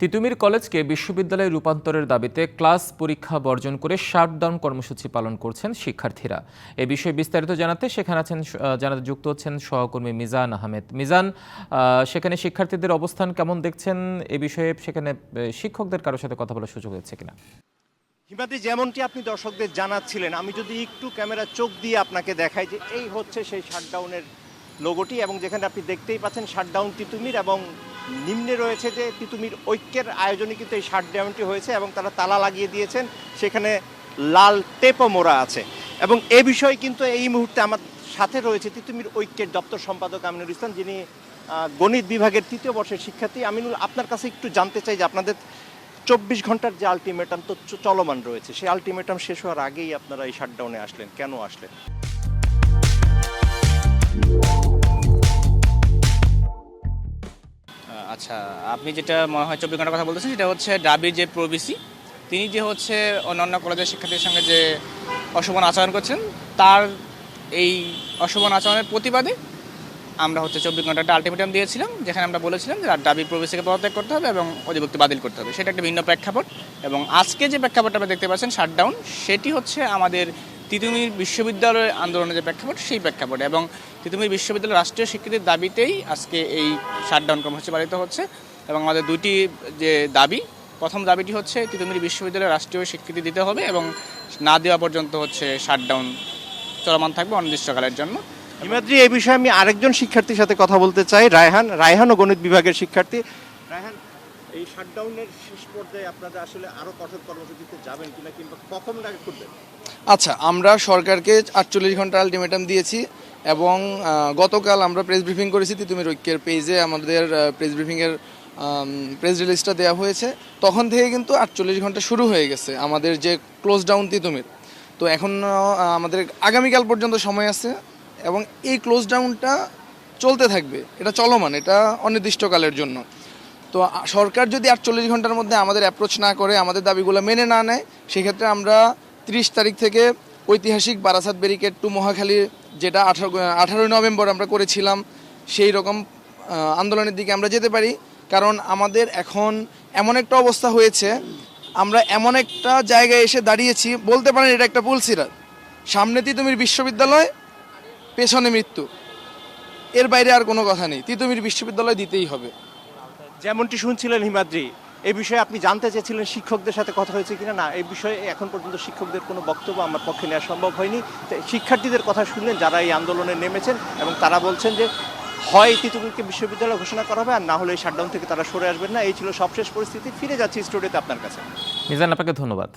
তিতুমির কলেজকে বিশ্ববিদ্যালয়ে রূপান্তরের দাবিতে ক্লাস পরীক্ষা বর্জন করে শাটডাউন কর্মসূচি পালন করছেন শিক্ষার্থীরা। এ বিষয়ে বিস্তারিত জানাতে সেখানে আছেন জানাতে যুক্ত হচ্ছেন সহকর্মী মিজান আহমেদ। মিজান সেখানে শিক্ষার্থীদের অবস্থান কেমন দেখছেন? এ বিষয়ে সেখানে শিক্ষকদের কারোর সাথে কথা বলার সুযোগ হয়েছে কিনা? হিমাদ্রি যেমনটি আপনি দর্শকদের জানাচ্ছিলেন, আমি যদি একটু ক্যামেরা চোখ দিয়ে আপনাকে দেখাই যে এই হচ্ছে সেই শাটডাউনের লোগোটি এবং যেখানে আপনি দেখতেই পাচ্ছেন শাটডাউন তিতুমির এবং নিম্নে রয়েছে যে তিতুমির ঐক্যের আয়োজনে কিন্তু এই শাটডাউনটি হয়েছে এবং তারা তালা লাগিয়ে দিয়েছেন। সেখানে লাল টেপও মোড়া আছে। এবং এ বিষয়ে কিন্তু এই মুহূর্তে আমার সাথে রয়েছে তিতুমির ঐক্যের দপ্তর সম্পাদক আমিনুল ইসলাম, যিনি গণিত বিভাগের তৃতীয় বর্ষের শিক্ষার্থী। আমিনুল, আপনার কাছে একটু জানতে চাই যে আপনাদের চব্বিশ ঘণ্টার যে আলটিমেটাম তো চলমান রয়েছে, সেই আলটিমেটাম শেষ হওয়ার আগেই আপনারা এই শাটডাউনে আসলেন, কেন আসলেন? আচ্ছা আপনি যেটা মনে হয় চব্বিশ ঘণ্টার কথা বলতেছেন, সেটা হচ্ছে ডাবির যে প্রবিসি, তিনি যে হচ্ছে অন্যান্য কলেজের শিক্ষার্থীর সঙ্গে যে অশোভন আচরণ করছেন, তার এই অশোভন আচরণের প্রতিবাদে আমরা হচ্ছে চব্বিশ ঘন্টাটা আলটিমেটাম দিয়েছিলাম, যেখানে আমরা বলেছিলাম যে ডাবি প্রবেশিকে পদত্যাগ করতে হবে এবং অধিভুক্তি বাতিল করতে হবে। সেটা একটা ভিন্ন প্রেক্ষাপট এবং আজকে যে প্রেক্ষাপটটা আমরা দেখতে পাচ্ছেন শাটডাউন সেটি হচ্ছে আমাদের তিতুমির বিশ্ববিদ্যালয়ের আন্দোলনের যে প্রেক্ষাপট, সেই প্রেক্ষাপটে। এবং তিতুমির বিশ্ববিদ্যালয় রাষ্ট্রীয় স্বীকৃতির দাবিতেই আজকে এই শাটডাউন কর্মসূচি পালিত হচ্ছে। এবং আমাদের দুইটি যে দাবি, প্রথম দাবিটি হচ্ছে তিতুমির বিশ্ববিদ্যালয়ে রাষ্ট্রীয় স্বীকৃতি দিতে হবে এবং না দেওয়া পর্যন্ত হচ্ছে শাটডাউন চলমান থাকবে অনির্দিষ্টকালের জন্য। হিমাদ্রি, এই বিষয়ে আমি আরেকজন শিক্ষার্থীর সাথে কথা বলতে চাই। রায়হান রায়হান ও গণিত বিভাগের শিক্ষার্থী। রায়হান এই শাটডাউনের শেষ পর্যায়ে আপনারা আসলে আরও কঠোর কর্মসূচিতে যাবেন কিনা কিংবা কখন আগে করবেন? আচ্ছা আমরা সরকারকে আটচল্লিশ ঘণ্টা আলটিমেটাম দিয়েছি এবং গতকাল আমরা প্রেস ব্রিফিং করেছি তিতুমির ঐক্যের পেজে আমাদের প্রেস ব্রিফিংয়ের প্রেস রিলিজটা দেওয়া হয়েছে। তখন থেকে কিন্তু আটচল্লিশ ঘণ্টা শুরু হয়ে গেছে আমাদের যে ক্লোজ ডাউন তিতুমির। তো এখন আমাদের আগামীকাল পর্যন্ত সময় আছে এবং এই ক্লোজ ডাউনটা চলতে থাকবে। এটা চলমান, এটা অনির্দিষ্টকালের জন্য। তো সরকার যদি আটচল্লিশ ঘণ্টার মধ্যে আমাদের অ্যাপ্রোচ না করে, আমাদের দাবিগুলো মেনে না নেয়, সেক্ষেত্রে আমরা তিরিশ তারিখ থেকে ঐতিহাসিক বারাসাত ব্যারিকেড টু মহাখালী, যেটা আঠারো, আঠারোই নভেম্বর আমরা করেছিলাম, সেই রকম আন্দোলনের দিকে আমরা যেতে পারি। কারণ আমাদের এখন এমন একটা অবস্থা হয়েছে, আমরা এমন একটা জায়গায় এসে দাঁড়িয়েছি, বলতে পারেন এটা একটা পুলসিরাত সামনে তিতুমির বিশ্ববিদ্যালয়, পেছনে মৃত্যু। এর বাইরে আর কোনো কথা নেই, তিতুমির বিশ্ববিদ্যালয় দিতেই হবে। যেমনটি শুনছিলেন হিমাদ্রি এই বিষয়ে আপনি জানতে চেয়েছিলেন শিক্ষকদের সাথে কথা হয়েছে কিনা? না এই বিষয়ে এখন পর্যন্ত শিক্ষকদের কোনো বক্তব্য আমার পক্ষে নেওয়া সম্ভব হয়নি। শিক্ষার্থীদের কথা শুনলেন যারা এই আন্দোলনে নেমেছেন এবং তারা বলছেন যে, হয় তিতুমিরকে বিশ্ববিদ্যালয় ঘোষণা করা হবে, আর না হলে এই শাটডাউন থেকে তারা সরে আসবেন না। এই ছিল সবশেষ পরিস্থিতি। ফিরে যাচ্ছি স্টুডিওতে আপনার কাছে। মিজান, আপনাকে ধন্যবাদ।